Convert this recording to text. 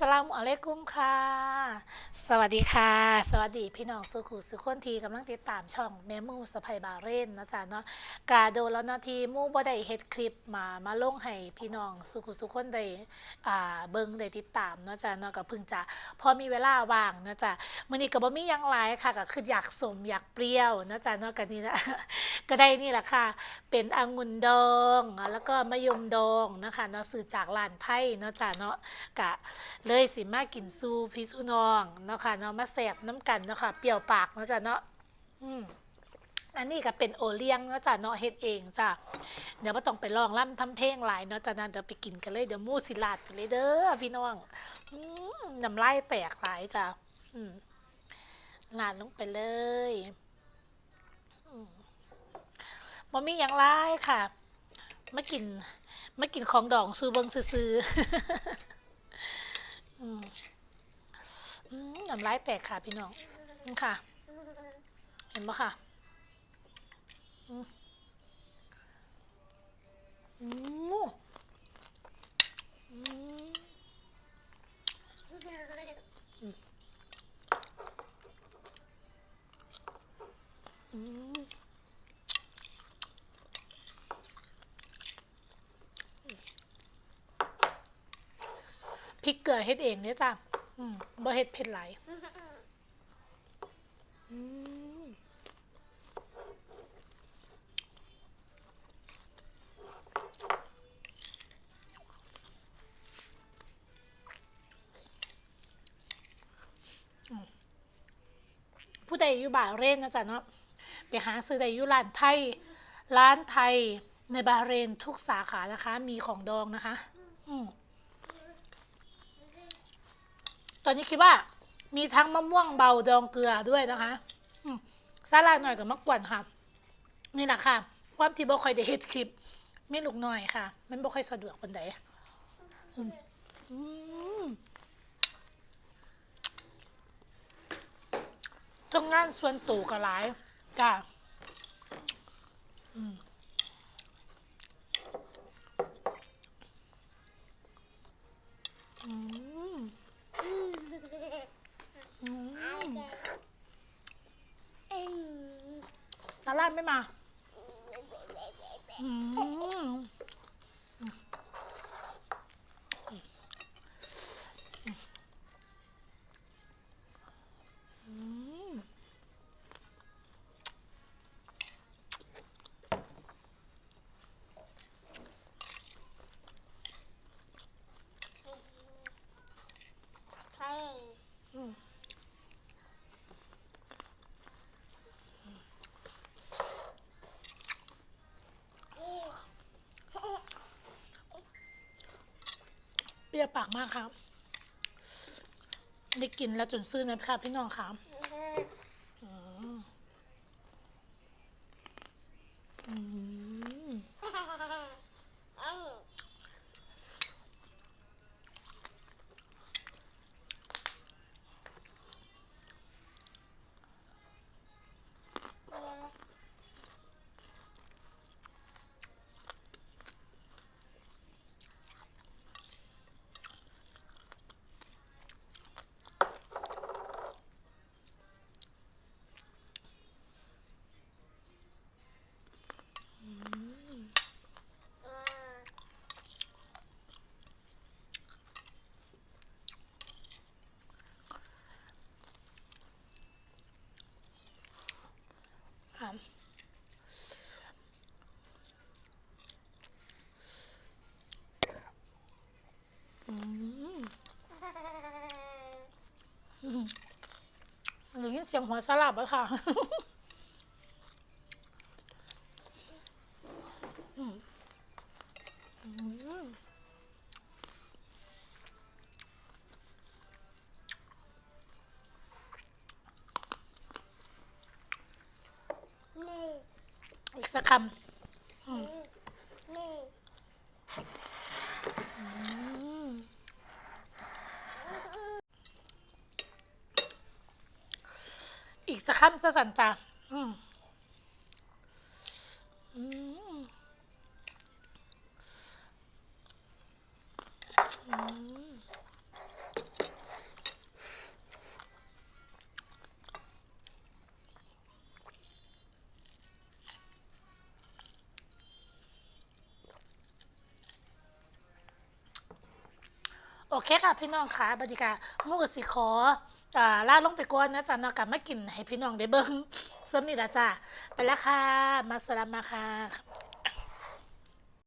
สลามุอะลัยกุมค่ะ สวัสดีค่ะ สวัสดีพี่น้องสุขุสุขคนทีกำลังติดตามช่องแม่มูสะพายบาเรนนะจ๊ะเนาะกาโดแล้วเนาะทีมู่บ่ได้เฮ็ดคลิปมามาลงให้พี่น้องสุขุสุขคนได้อ่าเบิ่งได้ติดตามเนาะจ๊ะเนาะก็เพิ่งจะพอมีเวลาว่างเนาะจ๊ะมื้อนี้ก็บ่มีหยังหลายค่ะก็คืออยากสมอยากเปรี้ยวเนาะจ๊ะเนาะก็นี่นะก็ได้นี่แหละค่ะ เป็นองุ่นดองแล้วก็มะยมดองนะคะเนาะซื้อจากร้านไผ่เนาะจ้ะเนาะกะเลยสิมากินซูพี่ซูน้องเนาะค่ะเนาะมาแสบน้ำกันเนาะค่ะเปรี้ยวปากเนาะจ้ะเนาะอืมอันนี้ก็เป็นโอเลี้ยงเนาะจ้ะเนาะเฮ็ดเองจ้ะเดี๋ยวบ่ต้องไปลองล่ำทำเพลงหลายเนาะจ้ะนะเดี๋ยวไปกินกันเลยเดี๋ยวมูสิลาดไปเลยเด้อพี่น้องอืมน้ำลายแตกหลายจ้ะอืมลาดลงไปเลยมบ่มีอย่างไรค่ะมากินมากินของดองซูเบิงซื้อ อืมน้ำลายแตกค่ะพี่น้องนี่ค่ะ เห็นปะค่ะอืมอืมอืมอืม พริกเกลือเฮ็ดเองเนี่ยจ้ะอืมบ่เฮ็ดเผ็ดหลายอืมอืมผู้ใดอยู่บาเรนนะจ๊ะเนาะไปหาซื้อได้อยู่ร้านไทย ร้านไทยในบาเรนทุกสาขานะคะ มีของดองนะคะ อืม ตอนนี้คิดว่า มีทั้งมะม่วงเบาดองเกลือด้วยนะคะซาลาหน่อยกับมะกวนค่ะ นี่แหละค่ะ ความที่บ่ค่อยได้เฮ็ดคลิปไม่ลูกหน่อยค่ะ มันบ่ค่อยสะดวกปานใดอืมอืมทำงานส่วนตัวก็หลายจ้าอืมอืมอืม ลาลาไม่มาอืมอืม ใช่ อืมเปรี้ยวปากมากครับ ได้กินแล้วจนซื่นไหมครับพี่น้องครับอืมอืมครับ อืมหรือยิน เสียงหัวสลับอะค่ะอืมอืมนี่อีกสักคำ สะคำสะสันจ้ะโอเคค่ะ พี่น้องค่ะบรรยากาศมุกสิขอ อ่าล่าลงไปก่อนนะจ๊ะเนาะกลับมากินให้พี่น้องได้เบิ่งสำนิละจ้ะไปแล้วค่ะมาสลามมาค่ะ